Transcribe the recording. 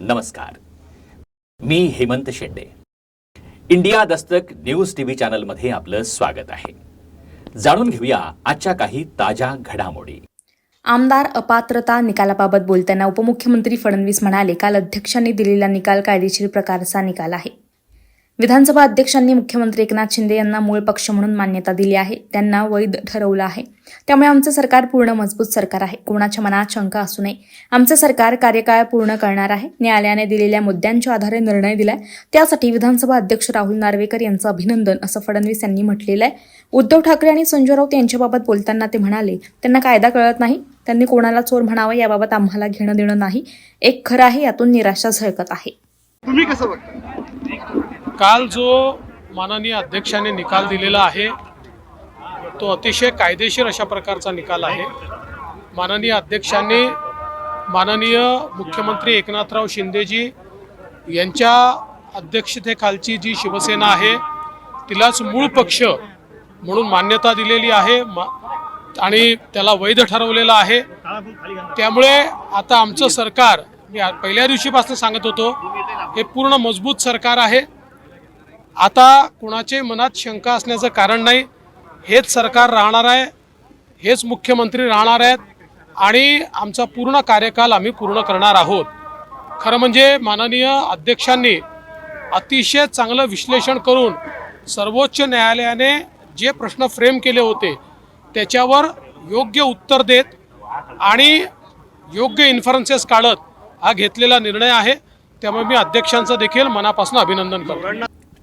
नमस्कार. मी Hemant Shende. India Dastak news TV चॅनलमध्ये आपलं स्वागत आहे. जाणून घेऊया आजच्या काही ताज्या घडामोडी. आमदार अपात्रता निकालाबाबत बोलताना उपमुख्यमंत्री फडणवीस म्हणाले काल अध्यक्षांनी दिलेला निकाल कायदेशीर प्रकारचा निकाल आहे. विधानसभा अध्यक्षांनी मुख्यमंत्री एकनाथ शिंदे यांना मूळ पक्ष म्हणून मान्यता दिली आहे. त्यांना वैध ठरवलं आहे. त्यामुळे आमचं सरकार पूर्ण मजबूत सरकार आहे. कोणाच्या मनात शंका असू नये. आमचं सरकार कार्यकाळ पूर्ण करणार आहे. न्यायालयाने दिलेल्या मुद्द्यांच्या आधारे निर्णय दिलाय. त्यासाठी विधानसभा अध्यक्ष राहुल नार्वेकर यांचं अभिनंदन असं फडणवीस यांनी म्हटलेलं आहे. उद्धव ठाकरे आणि संजय राऊत यांच्याबाबत बोलताना ते म्हणाले त्यांना कायदा कळत नाही. त्यांनी कोणाला चोर म्हणावं याबाबत आम्हाला घेणं देणं नाही. एक खरं आहे यातून निराशा झळकत आहे. तुम्ही कसं काल जो माननीय अध्यक्षाने निकाल दिलेला आहे तो अतिशय कायदेशीर अशा प्रकारचा निकाल आहे. माननीय अध्यक्षांनी माननीय मुख्यमंत्री एकनाथराव शिंदेजी यांच्या अध्यक्षतेखालची जी शिवसेना आहे तिलाच मूळ पक्ष म्हणून मान्यता दिलेली आहे मा- आणि त्याला वैध ठरवलेलं आहे. त्यामुळे आता आमचं सरकार मी पहिल्या दिवशीपासून सांगत होतो हे पूर्ण मजबूत सरकार आहे. आता कुणाचे मनात शंका असण्याचं कारण नाही. हेच सरकार राहणार आहे. हेच मुख्यमंत्री राहणार आहेत. आणि आमचा पूर्ण कार्यकाल आम्ही पूर्ण करणार आहोत. खरं म्हणजे माननीय अध्यक्षांनी अतिशय चांगलं विश्लेषण करून सर्वोच्च न्यायालयाने जे प्रश्न फ्रेम केले होते त्याच्यावर योग्य उत्तर देत आणि योग्य इन्फरन्सेस काढत हा घेतलेला निर्णय आहे. त्यामुळे मी अध्यक्षांचं देखील मनापासून अभिनंदन करतो.